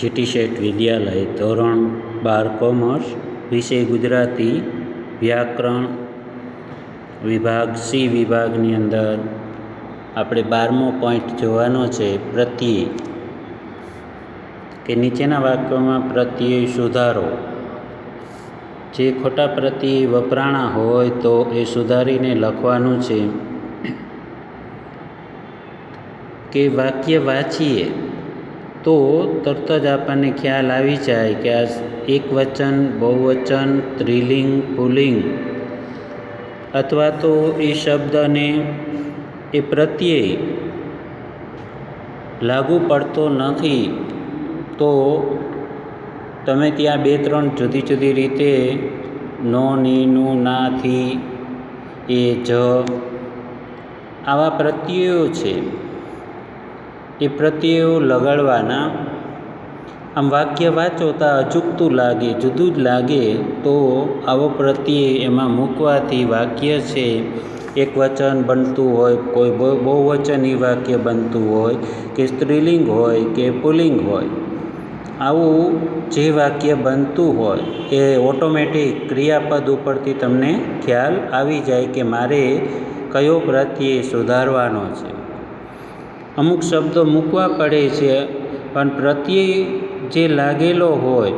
GT શેઠ વિદ્યાલય ધોરણ બાર commerce વિષય ગુજરાતી વ્યાકરણ વિભાગ સી વિભાગની અંદર આપણે બારમો પોઈન્ટ જોવાનો છે પ્રત્યય. કે નીચેના વાક્યોમાં પ્રત્યય સુધારો. જે ખોટા પ્રત્યય વપરાણા હોય તો એ સુધારીને લખવાનું છે. કે વાક્ય વાંચીએ. તો તરત જ આપણને ખ્યાલ આવી જાય કે આ એકવચન, બહુવચન, ત્રિલિંગ, પુલિંગ અથવા તો એ શબ્દને એ પ્રત્યે લાગુ પડતો નથી. તો તમે ત્યાં બે, ત્રણ જુદી જુદી રીતે નો, ની, નું નાથી એ, જ આવા પ્રત્યયો છે. એ પ્રત્યયો લગાડવાના આમ વાક્ય વાંચો અચૂકતું લાગે, જુદું જ લાગે, તો આવો પ્રત્યય એમાં મૂકવાથી વાક્ય છે, એક વચન બનતું હોય, કોઈ બહુવચની વાક્ય બનતું હોય, કે સ્ત્રીલિંગ હોય, કે પુલિંગ હોય, આવું જે વાક્ય બનતું હોય, એ ઓટોમેટિક ક્રિયાપદ ઉપરથી તમને ખ્યાલ આવી જાય કે મારે કયો પ્રત્યય સુધારવાનો છે. અમુક શબ્દો મૂકવા પડે છે, પણ પ્રત્યય જે લાગેલો હોય,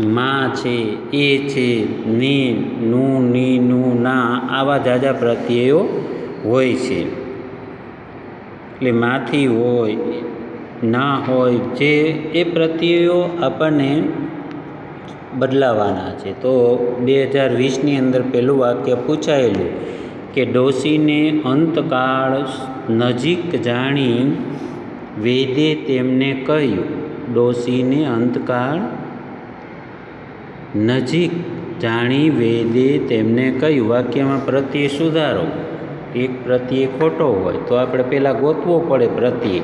મા છે, એ છે, ને, નું, ની, નું, ના, આવા જાજા પ્રત્યયો હોય છે. એટલે માથી હોય, ના હોય, જે, એ પ્રત્યયો આપણને બદલાવાના છે. તો બે હજાર વીસની અંદર પહેલું વાક્ય પૂછાયેલું કે ડોશીને અંતકાળ નજીક જાણી વેદે તેમને કહ્યું, ડોશીને અંતકાળ નજીક જાણી વેદે તેમને કહ્યું. વાક્યમાં પ્રત્યે સુધારો. એક પ્રત્યે ખોટો હોય તો આપણે પહેલાં ગોતવો પડે પ્રત્યે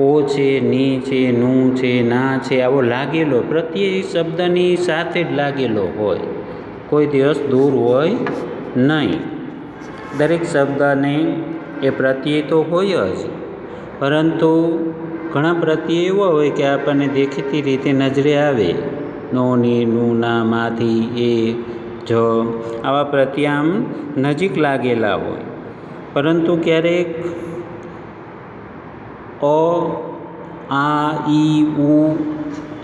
ઓ છે, ની છે, નું છે, ના છે આવો લાગેલો. પ્રત્યે શબ્દની સાથે જ લાગેલો હોય. કોઈ દિવસ દૂર હોય નહીં. દરેક શબ્દને એ પ્રત્યય તો હોય જ. પરંતુ ઘણા પ્રત્યય એવા હોય કે આપણને દેખીતી રીતે નજરે આવે. નોની, નૂના, માથી, એ, જ આવા પ્રત્યય આમ નજીક લાગેલા હોય. પરંતુ ક્યારેક અ, આ, ઈ, ઉ,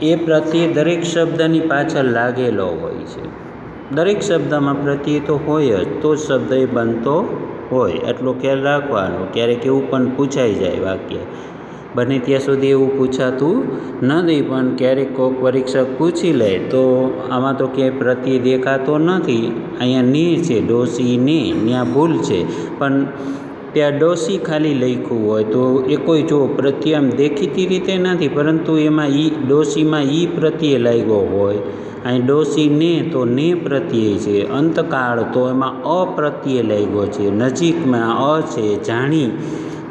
એ પ્રત્યે દરેક શબ્દની પાછળ લાગેલો હોય છે. દરેક શબ્દમાં પ્રત્યય તો હોય જ તો જ શબ્દ એ બનતો હોય. એટલો ખ્યાલ રાખવાનો. ક્યારેક એવું પણ પૂછાઈ જાય વાક્ય. બને ત્યાં સુધી એવું પૂછાતું નથી, પણ ક્યારેક કોઈક પરીક્ષક પૂછી લે તો આમાં તો ક્યાંય પ્રત્યય દેખાતો નથી. અહીંયા ની છે ડોસી ને ત્યાં ભૂલ છે. પણ ત્યાં ડોસી ખાલી લખ્યું હોય તો એ કોઈ જો પ્રત્યે આમ દેખીતી રીતે નથી, પરંતુ એમાં ઈ, ડોસીમાં ઈ પ્રત્યય લાગ્યો હોય. અહીં ડોસી ને તો ને પ્રત્યય છે. અંતકાળ તો એમાં અપ્રત્યય લાગ્યો છે. નજીકમાં અ છે, જાણી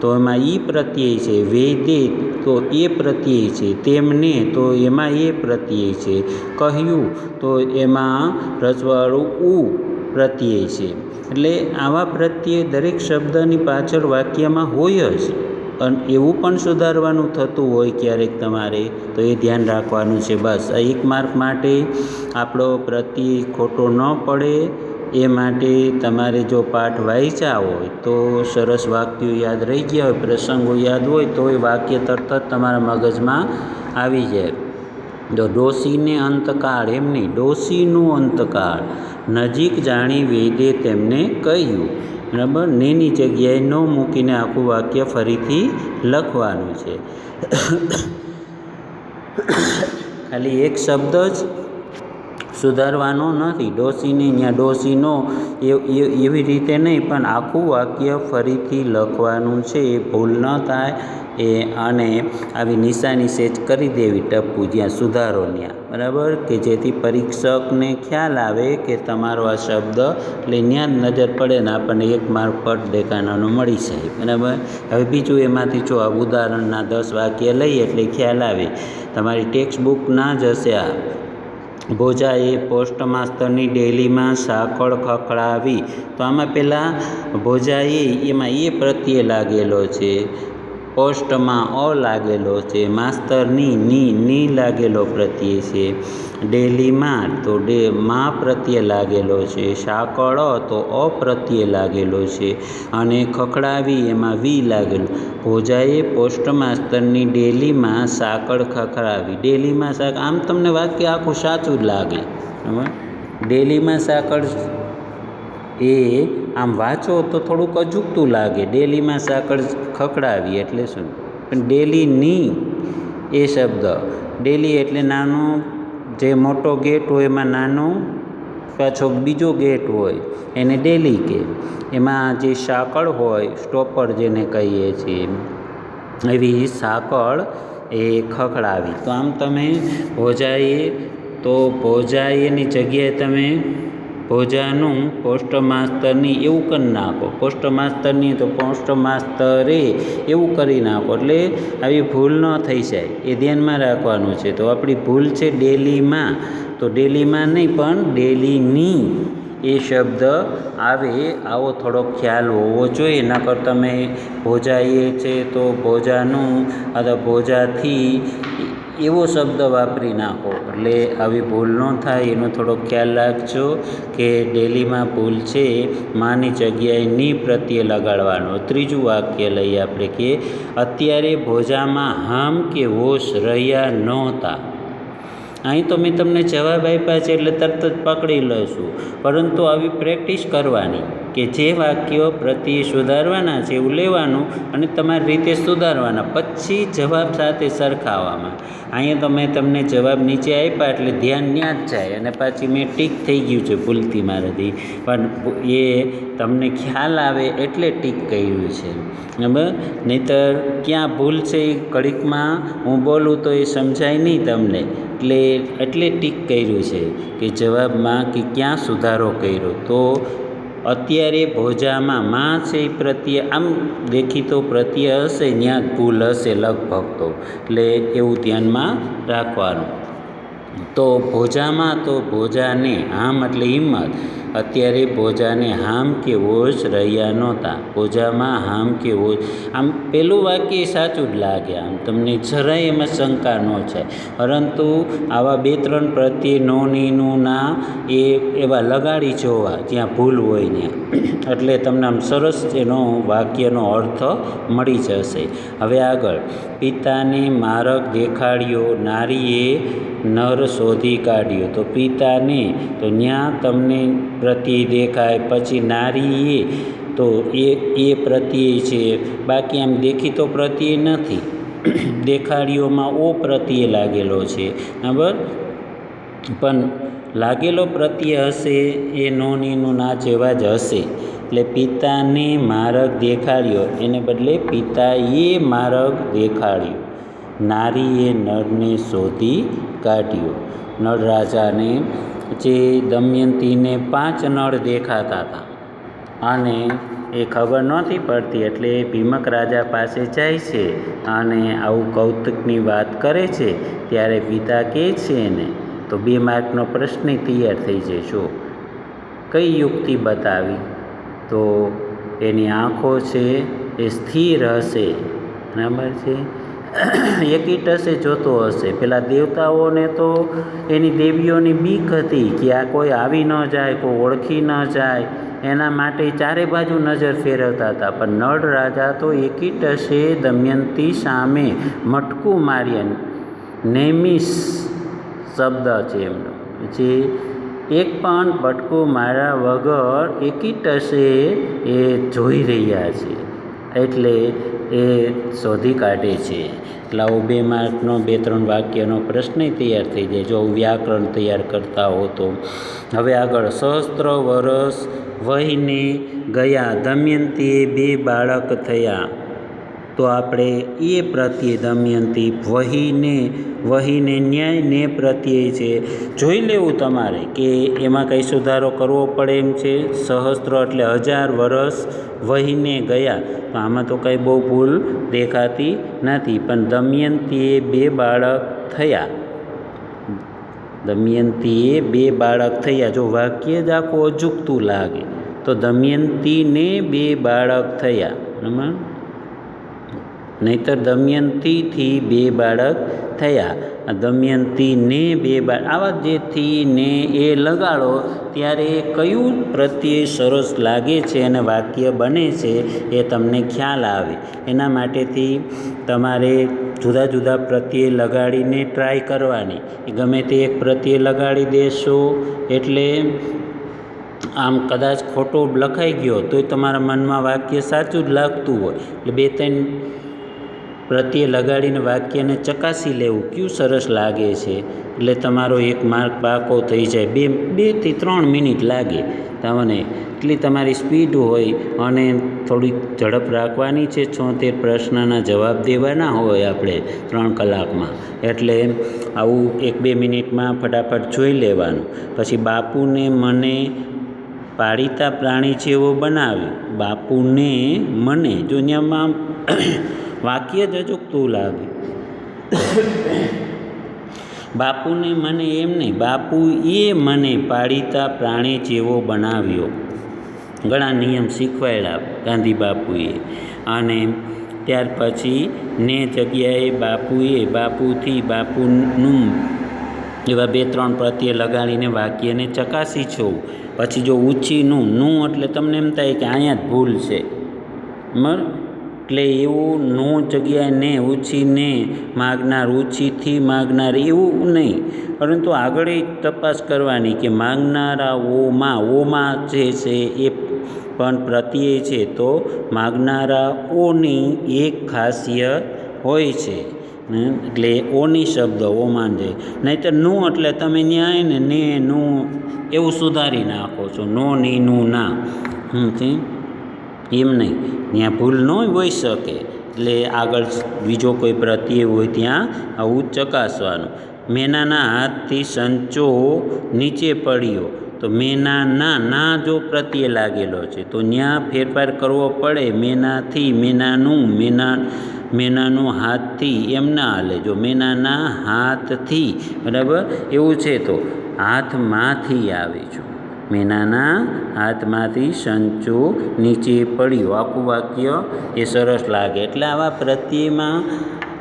તો એમાં ઈ પ્રત્યય છે. વેદે તો એ પ્રત્યય છે. તેમને તો એમાં એ પ્રત્યય છે. કહ્યું તો એમાં રજવાળું ઉ પ્રત્યય છે. એટલે આવા પ્રત્યય દરેક શબ્દની પાછળ વાક્યમાં હોય જ. અને એવું પણ સુધારવાનું થતું હોય ક્યારેક તમારે, તો એ ધ્યાન રાખવાનું છે બસ. આ એક માર્ક માટે આપણો પ્રત્યય ખોટો ન પડે. એ માટે તમારે જો પાઠ વાંચ્યા હોય, તો સરસ વાક્યો યાદ રહી ગયા હોય, પ્રસંગો યાદ હોય, તો એ વાક્ય તરત જ તમારા મગજમાં આવી જાય. તો ડોસીને અંતકાળ, એમ નહીં ડોસીનું અંતકાળ. નજીક જાણી વેદે તેમને કહ્યું બરાબર નેની જગ્યાએ ન મૂકીને આખું વાક્ય ફરીથી લખવાનું છે. ખાલી એક શબ્દ જ સુધારવાનો નથી. ડોસીને ત્યાં ડોસીનો એવી રીતે નહીં, પણ આખું વાક્ય ફરીથી લખવાનું છે. એ ભૂલ ન થાય. એ, અને આવી નિશાની સેચ કરી દેવી ટપ્પુ, જ્યાં સુધારો ત્યાં બરાબર? કે જેથી પરીક્ષકને ખ્યાલ આવે કે તમારો આ શબ્દ, એટલે ત્યાં જ નજર પડે ને આપણને એક માર્ક પટ દેખાનાનો મળી જાય. બરાબર? હવે બીજું એમાંથી જો આ ઉદાહરણના દસ વાક્ય લઈએ, એટલે ખ્યાલ આવે. તમારી ટેક્સ્ટ બુક ના જ હશે આ. ભોજાએ પોસ્ટ માસ્તરની ડેલીમાં સાંકળ ખખડાવી. તો આમાં પહેલાં ભોજાએ એમાં એ પ્રત્યે લાગેલો છે. પોસ્ટમાં અ લાગેલો છે, માસ્તરની ની ની લાગેલો પ્રત્યય છે. ડેલીમાં તો ડે, મા પ્રત્યે લાગેલો છે, સાંકળ તો અ પ્રત્યે લાગેલો છે અને ખખડાવી એમાં વી લાગેલું. ભોજાએ પોસ્ટ માસ્તરની ડેલીમાં સાંકળ ખખડાવી. ડેલીમાં સાક આમ તમને વાક્ય આખું સાચું જ લાગે. ડેલીમાં સાંકળ એ આમ વાંચો તો થોડુંક અજુકતું લાગે. ડેલીમાં સાંકળ ખખડાવી એટલે શું? પણ ડેલીની એ શબ્દ. ડેલી એટલે નાનો જે મોટો ગેટ હોય એમાં નાનો, પાછો બીજો ગેટ હોય એને ડેલી કે. એમાં જે સાંકળ હોય, સ્ટોપર જેને કહીએ છીએ, એવી સાંકળ એ ખખડાવી. તો આમ તમે ભોજાઈએ, તો ભોજાઈની જગ્યાએ તમે ભોજાનું પોસ્ટ માસ્તરની એવું કરી નાખો. પોસ્ટ માસ્તરની તો પોસ્ટ માસ્તરે એવું કરી નાખો એટલે આવી ભૂલ ન થઈ જાય. એ ધ્યાનમાં રાખવાનું છે. તો આપણી ભૂલ છે ડેલીમાં. તો ડેલીમાં નહીં, પણ ડેલીની એ શબ્દ આવે, આવો થોડો ખ્યાલ હોવો જોઈએ. નકર તમે ભોજાઈએ છે તો ભોજાનું અથવા ભોજાથી એવો શબ્દ વાપરી નાખો. એટલે આવી ભૂલ ન થાય, એનો થોડો ખ્યાલ રાખજો કે ડેલીમાં ભૂલ છે, માની જગ્યાએ ની પ્રત્યે લગાડવાનો. ત્રીજું વાક્ય લઈએ આપણે કે, અત્યારે ભોજામાં હામ કે હોશ રહ્યા નહોતા. અહીં તો મેં તમને જવાબ આપ્યા છે, એટલે તરત જ પકડી લઈશું. પરંતુ આવી પ્રેક્ટિસ કરવાની. કે જે વાક્યો પ્રત્યે સુધારવાના છે એવું લેવાનું અને તમારી રીતે સુધારવાના. પછી જવાબ સાથે સરખાવવામાં. અહીંયા તો મેં તમને જવાબ નીચે આપ્યા એટલે ધ્યાન ત્યાં જ જાય અને પાછી મેં ટીક થઈ ગયું છે ભૂલથી મારાથી. પણ એ તમને ખ્યાલ આવે એટલે ટીક કર્યું છે. બરાબર નહીંતર ક્યાં ભૂલ છે એ કડીકમાં હું બોલું તો એ સમજાય નહીં તમને. એટલે એટલે ટીક કર્યું છે કે જવાબમાં કે ક્યાં સુધારો કર્યો તો અત્યારે ભોજામાં માં છે પ્રત્યે આમ દેખીતો પ્રત્યય હશે ત્યાં ભૂલ હશે લગભગ તો. એટલે એવું ધ્યાનમાં રાખવાનું. તો ભોજામાં તો ભોજાને આમ એટલે હિંમત. અત્યારે ભોજાને હામ કે હોશ રહ્યા નહોતા. ભોજામાં હામ કે હોશ આમ પેલું વાક્ય સાચું જ લાગે. આમ તમને જરાય એમાં શંકા ન છે પરંતુ આવા બે ત્રણ પ્રત્યે નોનીનું ના એ એવા લગાડી જોવા જ્યાં ભૂલ હોય ત્યાં એટલે તમને આમ સરસ એનો વાક્યનો અર્થ મળી જશે. હવે આગળ. પિતાને મારક દેખાડ્યો. નારીએ નર શોધી કાઢ્યો. તો પિતાને, તો ત્યાં તમને પ્રત્યે દેખાય, પછી નારીએ તો એ એ પ્રત્યય છે. બાકી આમ દેખીતો પ્રત્યય નથી. દેખાડીઓમાં ઓ પ્રત્યય લાગેલો છે. બરાબર પણ લાગેલો પ્રત્યય હશે એ નોનીનું ના જેવા જ હશે. એટલે પિતાને માર્ગ દેખાડ્યો. એને બદલે પિતાએ માર્ગ દેખાડ્યો. નારીએ નળને શોધી કાઢ્યો. નળ રાજાને જે દમયંતીને પાંચ નળ દેખાતા હતા. અને એ ખબર નહોતી પડતી એટલે ભીમક રાજા પાસે જાય છે અને આવું કૌતુકની વાત કરે છે ત્યારે પિતા કહે છે એને, તો બે માર્કનો પ્રશ્ન તૈયાર થઈ જશો. કઈ યુક્તિ બતાવી? તો એની આંખો છે એ સ્થિર હશે. બરાબર છે? એકી હશે જોતો હશે. પેલા દેવતાઓને તો એની દેવીઓની બીક હતી કે આ કોઈ આવી ન જાય, કોઈ ઓળખી ન જાય. એના માટે ચારે બાજુ નજર ફેરવતા હતા. પણ નળ રાજા તો એકીટસે દમયંતી સામે મટકું માર્યા. નેમિસ શબ્દ છે એમનો. જે એક પણ ભટકું માર્યા વગર એકીટસે એ જોઈ રહ્યા છે. એટલે એ શોધી કાઢે છે. એટલે આવો બે માર્કનો, બે ત્રણ વાક્યનો પ્રશ્ન તૈયાર થઈ જાય. જો વ્યાકરણ તૈયાર કરતા હો તો. હવે આગળ સહસ્ત્ર વર્ષ વહીને ગયા. દમયંતીએ બે બાળક થયા. તો આપણે એ પ્રત્યે દમયંતી વહીને વહીને ન્યાય ને પ્રત્યય છે. જોઈ લેવું તમારે કે એમાં કંઈ સુધારો કરવો પડે એમ છે? સહસ્ત્ર એટલે હજાર વર્ષ વહીને ગયા. તો આમાં તો કંઈ બહુ ભૂલ દેખાતી નથી. પણ દમયંતીએ બે બાળક થયા. દમયંતીએ બે બાળક થયા. જો વાક્ય જ આખું અજુકતું લાગે, તો દમયંતીને બે બાળક થયા. બરાબર? નહીતર દમયંતીથી બે બાળક થયા. આ દમયંતીને બે બાળ, આવા જેથી ને એ લગાડો, ત્યારે કયું પ્રત્યે સરસ લાગે છે અને વાક્ય બને છે એ તમને ખ્યાલ આવે. એના માટેથી તમારે જુદા જુદા પ્રત્યે લગાડીને ટ્રાય કરવાની. ગમે તે એક પ્રત્યે લગાડી દેશો, એટલે આમ કદાચ ખોટો લખાઈ ગયો, તોય તમારા મનમાં વાક્ય સાચું જ લાગતું હોય. એટલે બે ત્રણ પ્રત્યે લગાડીને વાક્યને ચકાસી લેવું કયું સરસ લાગે છે? એટલે તમારો એક માર્ક પાકો થઈ જાય. બે બેથી ત્રણ મિનિટ લાગે. તમને એટલી તમારી સ્પીડ હોય અને થોડીક ઝડપ રાખવાની છે. છોતેર પ્રશ્નના જવાબ દેવાના હોય આપણે ત્રણ કલાકમાં. એટલે આવું એક બે મિનિટમાં ફટાફટ જોઈ લેવાનું. પછી બાપુને મને પાળીતા પ્રાણી જેવો બનાવ્યો બાપુને મને, જો ત્યાંમાં વાક્ય જ અચૂકતું લાગે. બાપુને મને એમ નહીં, બાપુ એ મને પાળીતા પ્રાણી જેવો બનાવ્યો. ઘણા નિયમ શીખવાડ્યા ગાંધી બાપુએ. અને ત્યાર પછી ને જગ્યાએ બાપુએ બાપુથી બાપુનું એવા બે ત્રણ પ્રત્યે લગાડીને વાક્યને ચકાસી છો. પછી જો ઊંચીનું, નું એટલે તમને એમ થાય કે અહીંયા જ ભૂલ છે. બરાબર એટલે એવું નો જગ્યાએ ને ઉછીને માગનાર ઉછીથી માગનાર એવું નહીં. પરંતુ આગળ એ તપાસ કરવાની કે માગનારા ઓમાં ઓમાં જે છે એ પણ પ્રત્યય છે, તો માગનારા ઓની એક ખાસિયત હોય છે. એટલે ઓની શબ્દ ઓમાન જાય નહીંતરનું એટલે તમે ન્યાય ને ને નું એવું સુધારી નાખો છો. નો, ની, નું, ના. હમ એમ નહીં. ત્યાં ભૂલ ન હોઈ શકે. એટલે આગળ બીજો કોઈ પ્રત્યય હોય ત્યાં આવું ચકાસવાનું. મેનાના હાથથી સંચો નીચે પડ્યો. તો મેના ના ના જો પ્રત્યે લાગેલો છે, તો ત્યાં ફેરફાર કરવો પડે. મેનાથી મેનાનું મેના, મેનાનું હાથથી એમ ના હાલે. જો મેનાના હાથથી, બરાબર? એવું છે તો હાથમાંથી આવે છો. મેનાના હાથમાંથી સંચો નીચે પડ્યો. આખું વાક્ય એ સરસ લાગે. એટલે આવા પ્રત્યેમાં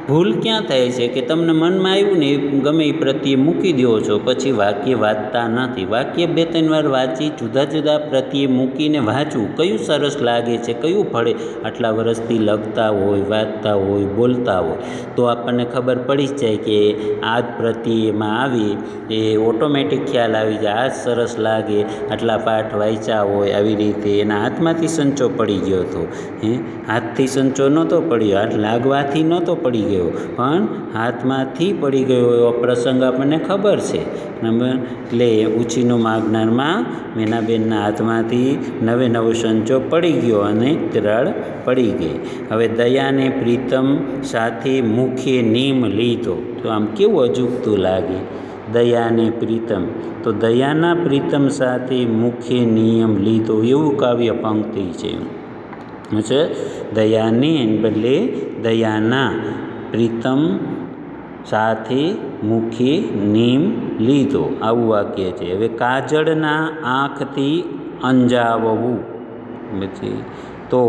ભૂલ ક્યાં થાય છે કે તમને મનમાં આવ્યું ને એ ગમે એ પ્રત્યે મૂકી દો છો? પછી વાક્ય વાંચતા નથી. વાક્ય બે ત્રણ વાર વાંચી જુદા જુદા પ્રત્યે મૂકીને વાંચવું કયું સરસ લાગે છે? કયું ફળે? આટલા વર્ષથી લખતા હોય, વાંચતા હોય, બોલતા હોય. તો આપણને ખબર પડી જ જાય કે આ જ પ્રત્યેમાં આવી એ ઓટોમેટિક ખ્યાલ આવી જાય. આ જ સરસ લાગે. આટલા પાઠ વાંચ્યા હોય, આવી રીતે એના હાથમાંથી સંચો પડી ગયો હતો હે? હાથથી સંચો નહોતો પડ્યો. હાથ લાગવાથી નહોતો પડી ગયો. પણ હાથમાંથી પડી ગયો એવો પ્રસંગ આપણને ખબર છે. એટલે ઉછીનું માગનારમાં મેનાબેનના હાથમાંથી નવે નવો સંચો પડી ગયો અને તિરાડ પડી ગઈ. હવે દયાને પ્રીતમ સાથે મુખ્ય નીમ લીધો. તો આમ કેવું અજુગતું લાગે? દયાને પ્રીતમ. તો દયાના પ્રીતમ સાથે મુખ્ય નિયમ લીધો. એવું કાવ્ય પંક્તિ છે. છે? દયાને બદલે દયાના પ્રીતમ સાથે મુખે નીમ લીધો. આવું વાક્ય છે. હવે કાજળના આંખથી અંજાવવું. પછી તો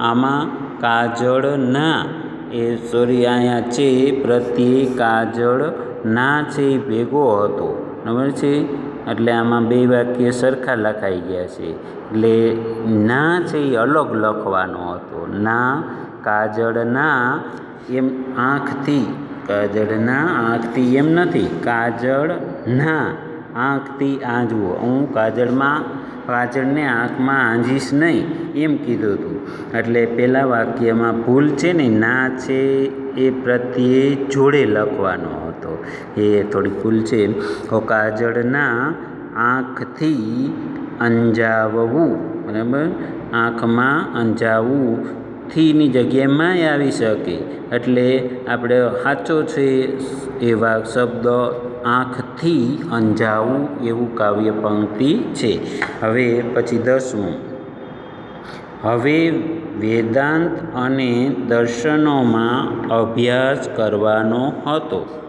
આમાં કાજળના એ સોરી અહીંયા છે પ્રત્યે કાજળ ના છે ભેગો હતો. ખબર છે? એટલે આમાં બે વાક્ય સરખા લખાઈ ગયા છે. એટલે ના છે એ અલગ લખવાનો હતો. ના કાજળના એમ આંખથી, કાજળના આંખથી એમ નથી, કાજળના આંખથી આંજવો હું કાજળમાં, કાજળને આંખમાં આંજીશ નહીં, એમ કીધું હતું એટલે પહેલાં વાક્યમાં ભૂલ છે ને, ના છે એ પ્રત્યે જોડે લખવાનો હતો. એ થોડી ભૂલ છે. તો કાજળના આંખથી અંજાવવું, બરાબર? આંખમાં અંજાવવું થીની જગ્યાએ આવી શકે. એટલે આપણે સાચો છે એવા શબ્દ આંખથી અંજાવું એવું કાવ્ય પંક્તિ છે. હવે પછી દસમું. હવે વેદાંત અને દર્શનોમાં અભ્યાસ કરવાનો હતો.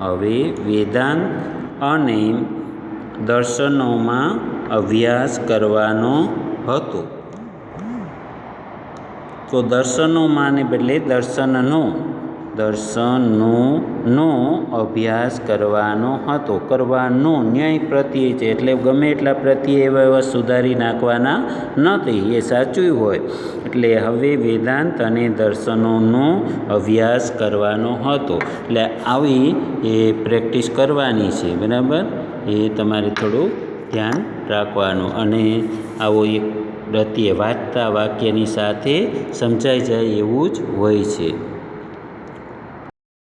હવે વેદાંત અને દર્શનોમાં અભ્યાસ કરવાનો હતો. તો દર્શનોમાંને બદલે દર્શનનો દર્શનનો અભ્યાસ કરવાનો હતો. કરવાનો ન્યાય પ્રત્યે છે એટલે ગમે એટલા પ્રત્યે એવા એવા સુધારી નાખવાના નથી, એ સાચું હોય. એટલે હવે વેદાંત અને દર્શનોનો અભ્યાસ કરવાનો હતો. એટલે આવી એ પ્રેક્ટિસ કરવાની છે, બરાબર? એ તમારે થોડું ધ્યાન રાખવાનું અને આવો એક પ્રત્યે વાંચતા વાક્યની સાથે સમજાઈ જાય એવું જ હોય છે.